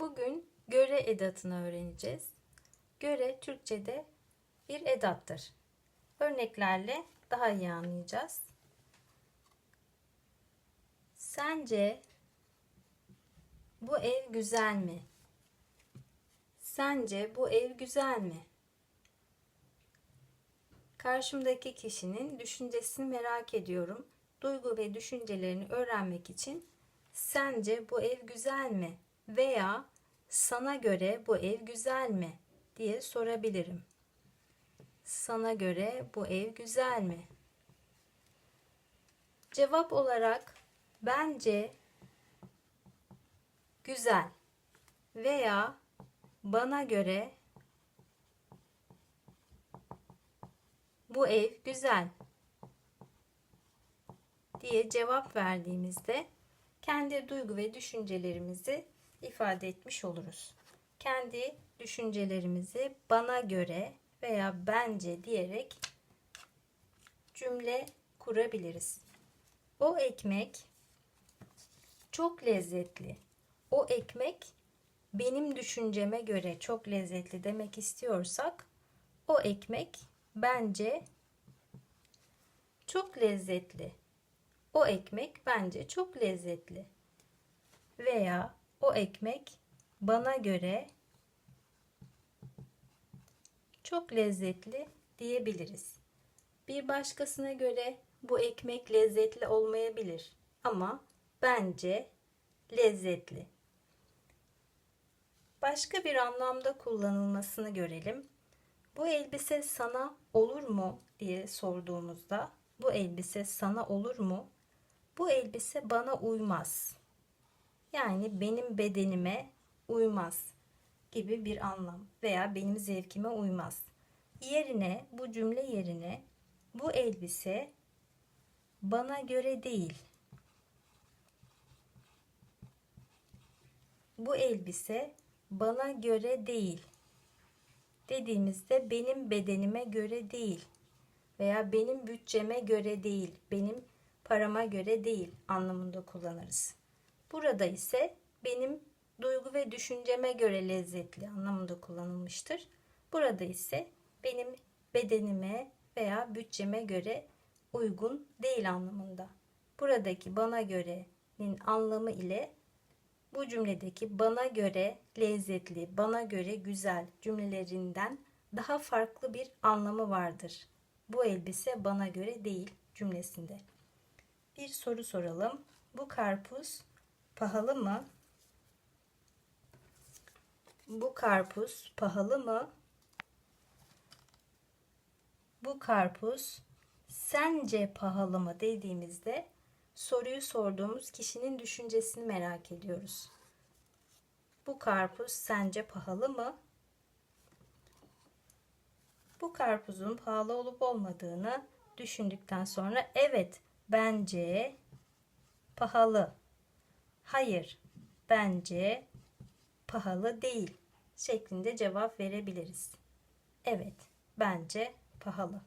Bugün göre edatını öğreneceğiz. Göre Türkçe'de bir edattır. Örneklerle daha iyi anlayacağız. Sence bu ev güzel mi? Sence bu ev güzel mi? Karşımdaki kişinin düşüncesini merak ediyorum. Duygu ve düşüncelerini öğrenmek için sence bu ev güzel mi? Veya sana göre bu ev güzel mi? diye sorabilirim. Sana göre bu ev güzel mi? Cevap olarak bence güzel veya bana göre bu ev güzel diye cevap verdiğimizde kendi duygu ve düşüncelerimizi ifade etmiş oluruz. Kendi düşüncelerimizi bana göre veya bence diyerek cümle kurabiliriz. O ekmek çok lezzetli. O ekmek benim düşünceme göre çok lezzetli demek istiyorsak o ekmek bence çok lezzetli. O ekmek bence çok lezzetli. Veya o ekmek bana göre çok lezzetli diyebiliriz. Bir başkasına göre bu ekmek lezzetli olmayabilir ama bence lezzetli. Başka bir anlamda kullanılmasını görelim. Bu elbise sana olur mu diye sorduğumuzda bu elbise sana olur mu? Bu elbise bana uymaz. Yani benim bedenime uymaz gibi bir anlam veya benim zevkime uymaz. Yerine bu cümle yerine bu elbise bana göre değil. Bu elbise bana göre değil dediğimizde benim bedenime göre değil veya benim bütçeme göre değil, benim parama göre değil anlamında kullanırız. Burada ise benim duygu ve düşünceme göre lezzetli anlamında kullanılmıştır. Burada ise benim bedenime veya bütçeme göre uygun değil anlamında. Buradaki bana göre'nin anlamı ile bu cümledeki bana göre lezzetli, bana göre güzel cümlelerinden daha farklı bir anlamı vardır. Bu elbise bana göre değil cümlesinde. Bir soru soralım. Bu karpuz pahalı mı? Bu karpuz pahalı mı? Bu karpuz sence pahalı mı dediğimizde soruyu sorduğumuz kişinin düşüncesini merak ediyoruz. Bu karpuz sence pahalı mı? Bu karpuzun pahalı olup olmadığını düşündükten sonra evet bence pahalı. Hayır bence pahalı değil şeklinde cevap verebiliriz. Evet bence pahalı.